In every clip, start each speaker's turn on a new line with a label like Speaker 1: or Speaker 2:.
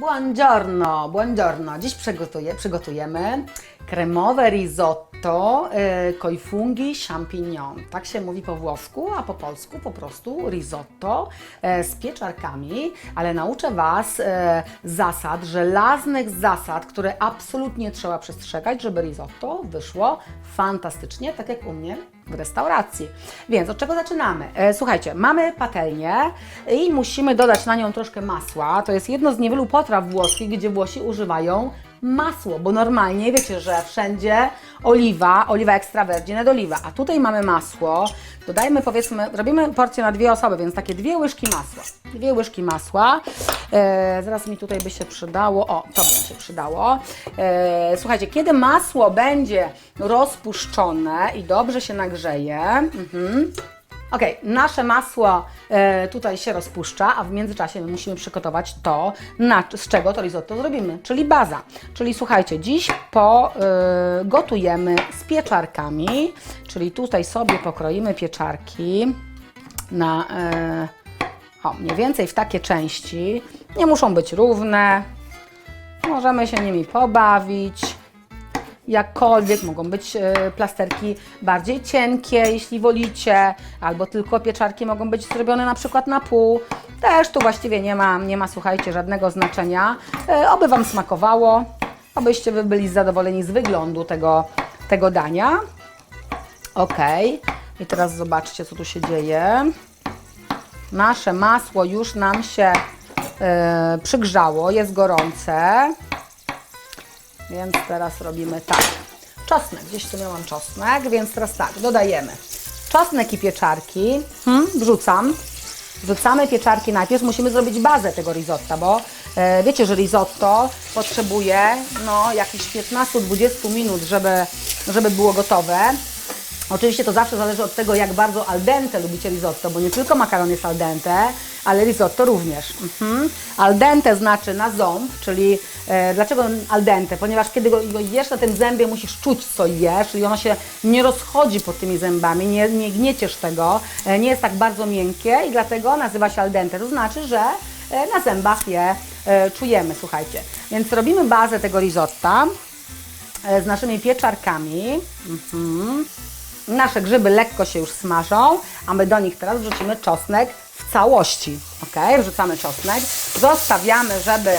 Speaker 1: Buongiorno, buongiorno. Dziś przygotuję, przygotujemy kremowe risotto e, coi funghi champignon. Tak się mówi po włosku, a po polsku po prostu risotto e, z pieczarkami, ale nauczę Was e, zasad, żelaznych zasad, które absolutnie trzeba przestrzegać, żeby risotto wyszło fantastycznie, tak jak u mnie w restauracji. Więc od czego zaczynamy? E, słuchajcie, mamy patelnię i musimy dodać na nią troszkę masła. To jest jedno z niewielu potraw włoskich, gdzie Włosi używają masło, bo normalnie wiecie, że wszędzie oliwa, oliwa extra virgin d'oliva, a tutaj mamy masło. Dodajmy powiedzmy, robimy porcję na dwie osoby, więc takie dwie łyżki masła. Dwie łyżki masła. E, zaraz mi tutaj by się przydało, o, to by się przydało. E, słuchajcie, kiedy masło będzie rozpuszczone i dobrze się nagrzeje, mhm, Ok, nasze masło e, tutaj się rozpuszcza, a w międzyczasie my musimy przygotować to, na, z czego to risotto zrobimy, czyli baza. Czyli słuchajcie, dziś po, e, z pieczarkami, czyli tutaj sobie pokroimy pieczarki na e, o, mniej więcej w takie części. Nie muszą być równe, możemy się nimi pobawić jakkolwiek, mogą być e, plasterki bardziej cienkie, jeśli wolicie, albo tylko pieczarki mogą być zrobione na przykład na pół. Też tu właściwie nie ma, nie ma słuchajcie, żadnego znaczenia. E, Oby Wam smakowało, obyście Wy byli zadowoleni z wyglądu tego, tego dania. Ok, i teraz zobaczcie, co tu się dzieje. Nasze masło już nam się e, przygrzało, jest gorące. Więc teraz robimy tak. Czosnek, gdzieś tu miałam czosnek, więc teraz tak, dodajemy czosnek i pieczarki. Hmm, wrzucam. Wrzucamy pieczarki najpierw, musimy zrobić bazę tego risotta, bo e, wiecie, że risotto potrzebuje no, jakichś 15-20 minut, żeby, żeby było gotowe. Oczywiście to zawsze zależy od tego, jak bardzo al dente lubicie risotto, bo nie tylko makaron jest al dente, ale risotto również. Mhm. Al dente znaczy na ząb, czyli e, dlaczego al dente? Ponieważ kiedy go, go jesz na tym zębie, musisz czuć, co jesz, czyli ono się nie rozchodzi pod tymi zębami, nie, nie gnieciesz tego, e, nie jest tak bardzo miękkie i dlatego nazywa się al dente. To znaczy, że e, na zębach je e, czujemy, słuchajcie. Więc robimy bazę tego risotta e, z naszymi pieczarkami. Mhm. Nasze grzyby lekko się już smażą, a my do nich teraz wrzucimy czosnek w całości. Ok, wrzucamy czosnek, zostawiamy, żeby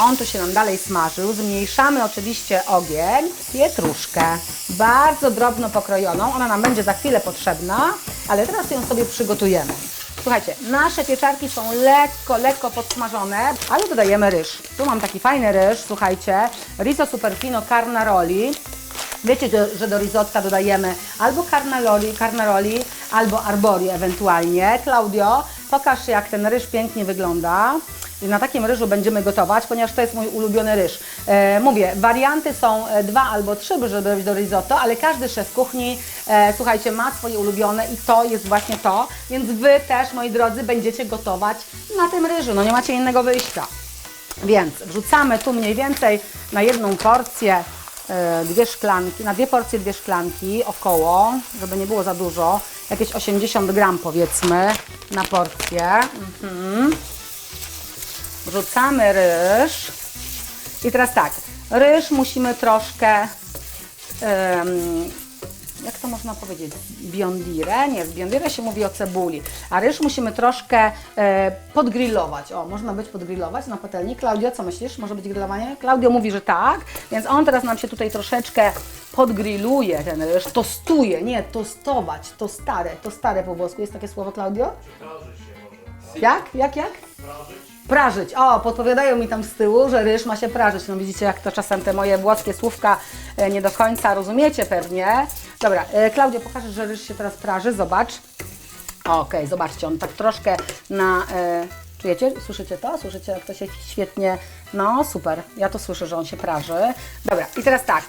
Speaker 1: on tu się nam dalej smażył. Zmniejszamy oczywiście ogień, pietruszkę, bardzo drobno pokrojoną. Ona nam będzie za chwilę potrzebna, ale teraz ją sobie przygotujemy. Słuchajcie, nasze pieczarki są lekko, lekko podsmażone, ale dodajemy ryż. Tu mam taki fajny ryż, słuchajcie, riso superfino carnaroli. Wiecie, że- że do risotta dodajemy albo carnaroli, carnaroli albo arbori ewentualnie. Claudio, pokaż jak ten ryż pięknie wygląda. Na takim ryżu będziemy gotować, ponieważ to jest mój ulubiony ryż. E, mówię, warianty są e, dwa albo trzy, żeby robić do risotto, ale każdy szef kuchni, e, słuchajcie, ma swoje ulubione i to jest właśnie to. Więc Wy też, moi drodzy, będziecie gotować na tym ryżu. No nie macie innego wyjścia. Więc wrzucamy tu mniej więcej na jedną porcję dwie szklanki, na dwie porcje dwie szklanki około, żeby nie było za dużo, jakieś 80 gram powiedzmy na porcję. Mhm. Wrzucamy ryż i teraz tak, ryż musimy troszkę, jak to można powiedzieć, biondire? Nie, z biondire się mówi o cebuli, a ryż musimy troszkę e, podgrillować. O, można być podgrillować na patelni. Klaudio, co myślisz? Może być grillowanie? Klaudio mówi, że tak, więc on teraz nam się tutaj troszeczkę podgrilluje ten ryż, tostuje, nie, tostować, to stare, to stare po włosku. Jest takie słowo, Klaudio? Jak? Jak, jak? Prażyć. O, podpowiadają mi tam z tyłu, że ryż ma się prażyć. No widzicie, jak to czasem te moje włoskie słówka e, nie do końca rozumiecie pewnie. Dobra, e, Klaudio, pokażesz, że ryż się teraz praży. Zobacz. Okej, zobaczcie, on tak troszkę na... E, czujecie? Słyszycie to? Słyszycie, jak to się świetnie... No, super. Ja to słyszę, że on się praży. Dobra, i teraz tak.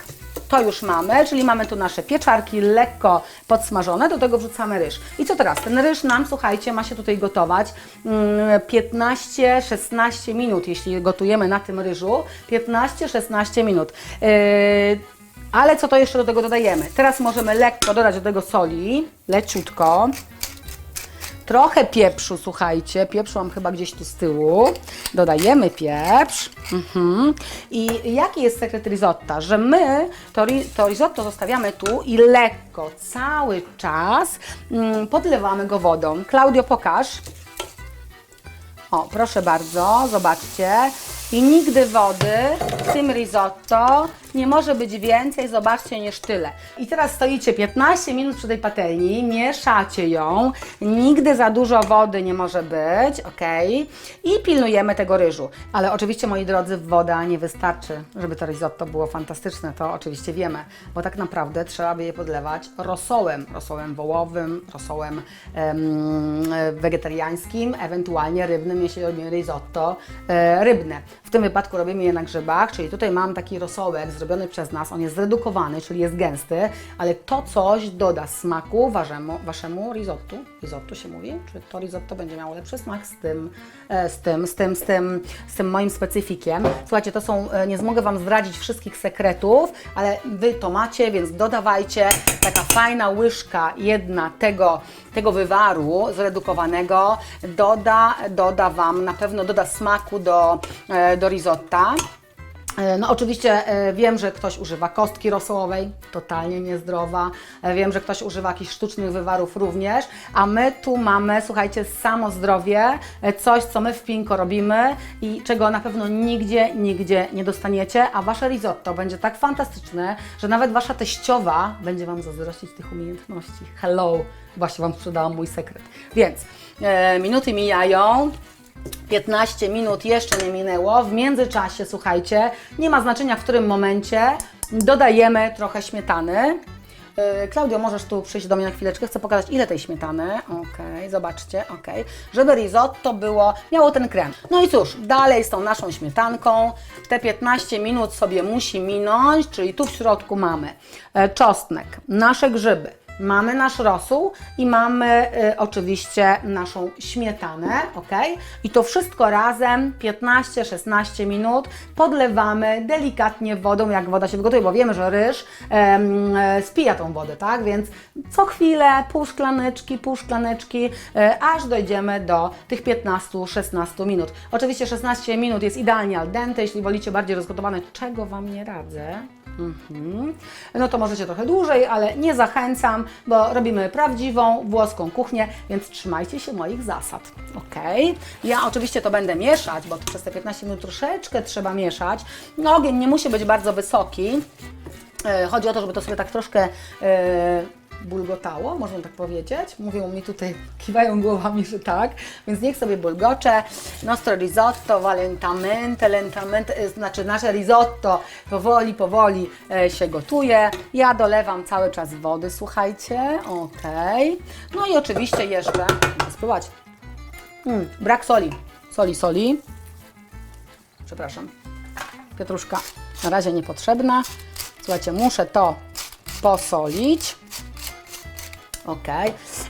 Speaker 1: To już mamy, czyli mamy tu nasze pieczarki lekko podsmażone, do tego wrzucamy ryż. I co teraz? Ten ryż nam, słuchajcie, ma się tutaj gotować mm, 15-16 minut, jeśli gotujemy na tym ryżu. 15-16 minut. Yy, ale co to jeszcze do tego dodajemy? Teraz możemy lekko dodać do tego soli, leciutko. trochę pieprzu, słuchajcie, pieprzu mam chyba gdzieś tu z tyłu. Dodajemy pieprz. Mhm. I jaki jest sekret risotta? Że my to, to risotto zostawiamy tu i lekko, cały czas mm, podlewamy go wodą. Klaudio, pokaż. O, proszę bardzo, zobaczcie. I nigdy wody w tym risotto nie może być więcej, zobaczcie, niż tyle. I teraz stoicie 15 minut przy tej patelni, mieszacie ją, nigdy za dużo wody nie może być, ok? I pilnujemy tego ryżu. Ale oczywiście, moi drodzy, woda nie wystarczy, żeby to risotto było fantastyczne, to oczywiście wiemy, bo tak naprawdę trzeba by je podlewać rosołem, rosołem wołowym, rosołem em, wegetariańskim, ewentualnie rybnym, jeśli robimy risotto e, rybne. W tym wypadku robimy je na grzybach, czyli tutaj mam taki rosołek zrobiony przez nas, on jest zredukowany, czyli jest gęsty, ale to coś doda smaku waszemu, waszemu risotto. Risotto się mówi? Czy to risotto będzie miało lepszy smak z tym, e, z tym, z tym, z tym, z tym moim specyfikiem. Słuchajcie, to są, e, nie mogę Wam zdradzić wszystkich sekretów, ale Wy to macie, więc dodawajcie taka fajna łyżka jedna tego, tego wywaru zredukowanego doda, doda Wam, na pewno doda smaku do, e, do risotta. E, No oczywiście e, wiem, że ktoś używa kostki rosołowej, totalnie niezdrowa. E, Wiem, że ktoś używa jakichś sztucznych wywarów również, a my tu mamy, słuchajcie, samo zdrowie, coś, co my w Pinko robimy i czego na pewno nigdzie, nigdzie nie dostaniecie, a Wasze risotto będzie tak fantastyczne, że nawet Wasza teściowa będzie Wam zazdrościć tych umiejętności. Hello! Właśnie Wam sprzedałam mój sekret. Więc e, minuty mijają, 15 minut jeszcze nie minęło. W międzyczasie, słuchajcie, nie ma znaczenia w którym momencie, dodajemy trochę śmietany. Yy, Klaudio, możesz tu przyjść do mnie na chwileczkę, chcę pokazać ile tej śmietany. Okej, zobaczcie, okej. Żeby risotto było, miało ten krem. No i cóż, dalej z tą naszą śmietanką. Te 15 minut sobie musi minąć, czyli tu w środku mamy e, czosnek, nasze grzyby, Mamy nasz rosół i mamy y, oczywiście naszą śmietanę, ok? I to wszystko razem 15-16 minut podlewamy delikatnie wodą, jak woda się wygotuje, bo wiemy, że ryż em, e, spija tą wodę, tak? Więc co chwilę pół szklaneczki, pół szklaneczki, e, aż dojdziemy do tych 15-16 minut. Oczywiście 16 minut jest idealnie al dente, jeśli wolicie bardziej rozgotowane, czego Wam nie radzę. Mhm. No to możecie trochę dłużej, ale nie zachęcam, bo robimy prawdziwą włoską kuchnię, więc trzymajcie się moich zasad. Ok? Ja oczywiście to będę mieszać, bo przez te 15 minut troszeczkę trzeba mieszać. No, ogień nie musi być bardzo wysoki. E, Chodzi o to, żeby to sobie tak troszkę e, bulgotało, można tak powiedzieć. Mówią mi tutaj, kiwają głowami, że tak, więc niech sobie bulgocze. Nostro risotto, valentamente, lentamente, e, znaczy nasze risotto powoli, powoli e, się gotuje. Ja dolewam cały czas wody, słuchajcie, okej. No i oczywiście jeszcze, spróbować, mm, brak soli, soli, soli, przepraszam, pietruszka na razie niepotrzebna. Słuchajcie, muszę to posolić. Ok.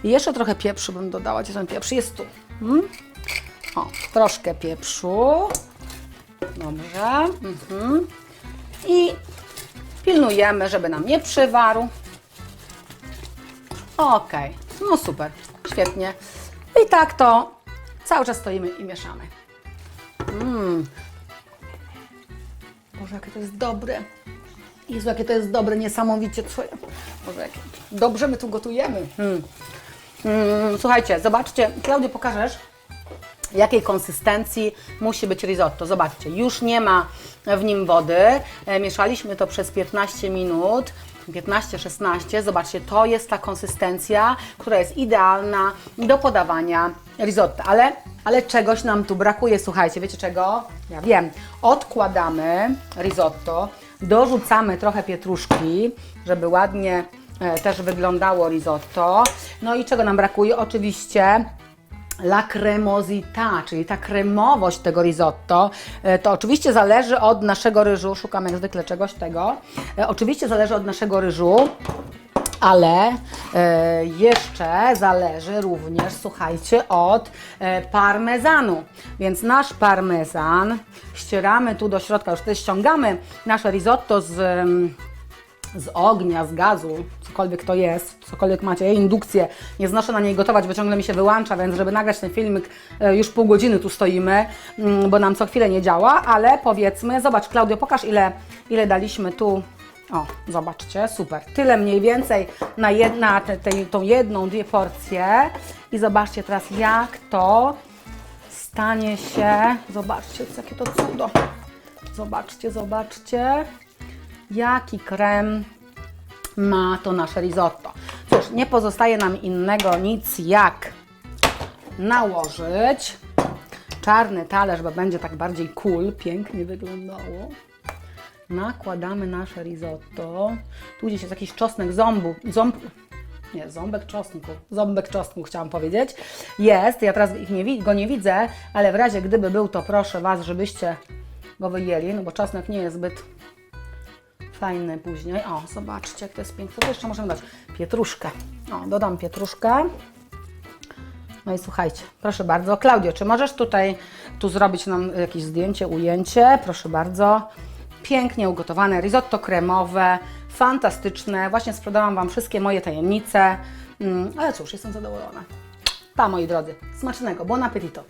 Speaker 1: I jeszcze trochę pieprzu bym dodała. Gdzie ten pieprz? Jest tu. Mm. O, troszkę pieprzu. Dobrze. Mhm. I pilnujemy, żeby nam nie przywarł. Ok. No super. Świetnie. I tak to cały czas stoimy i mieszamy. Boże, jakie to jest dobre. Jezu, jakie to jest dobre, niesamowicie twoje. Boże, jakie dobrze my tu gotujemy. Hmm. Mm, słuchajcie, zobaczcie, Klaudio, pokażesz, jakiej konsystencji musi być risotto. Zobaczcie, już nie ma w nim wody. E, Mieszaliśmy to przez 15 minut. 15-16, zobaczcie, to jest ta konsystencja, która jest idealna do podawania risotto, ale, ale czegoś nam tu brakuje, słuchajcie, wiecie czego? Ja wiem, odkładamy risotto, dorzucamy trochę pietruszki, żeby ładnie e, też wyglądało risotto, no i czego nam brakuje? Oczywiście La cremosità, czyli ta kremowość tego risotto, e, to oczywiście zależy od naszego ryżu, szukam jak zwykle czegoś tego, E, oczywiście zależy od naszego ryżu, ale e, jeszcze zależy również, słuchajcie, od e, parmezanu. Więc nasz parmezan ścieramy tu do środka, już tutaj ściągamy nasze risotto z, z ognia, z gazu, cokolwiek to jest, cokolwiek macie, ja indukcję, nie znoszę na niej gotować, bo ciągle mi się wyłącza, więc żeby nagrać ten filmik, e, już pół godziny tu stoimy, mm, bo nam co chwilę nie działa, ale powiedzmy, zobacz Klaudio, pokaż ile, ile daliśmy tu, o, zobaczcie, super, tyle mniej więcej na, jedna, te, te, tą jedną, dwie porcje. I zobaczcie teraz jak to stanie się, zobaczcie, jakie to cudo, zobaczcie, zobaczcie, jaki krem ma to nasze risotto. Cóż, nie pozostaje nam innego nic jak nałożyć czarny talerz, bo będzie tak bardziej cool, pięknie wyglądało. Nakładamy nasze risotto. Tu gdzieś jest jakiś czosnek zombu, ząb, nie, ząbek czosnku, ząbek czosnku chciałam powiedzieć. Jest, ja teraz ich nie, go nie widzę, ale w razie gdyby był, to proszę Was, żebyście go wyjęli, no bo czosnek nie jest zbyt fajny później. O, zobaczcie, jak to jest piękne. To jeszcze możemy dać? Pietruszkę. O, dodam pietruszkę. No i słuchajcie, proszę bardzo. Klaudio, czy możesz tutaj tu zrobić nam jakieś zdjęcie, ujęcie? Proszę bardzo. Pięknie ugotowane risotto kremowe, fantastyczne. Właśnie sprzedałam Wam wszystkie moje tajemnice. Mm, ale cóż, jestem zadowolona. Pa, moi drodzy. Smacznego. Buon appetito.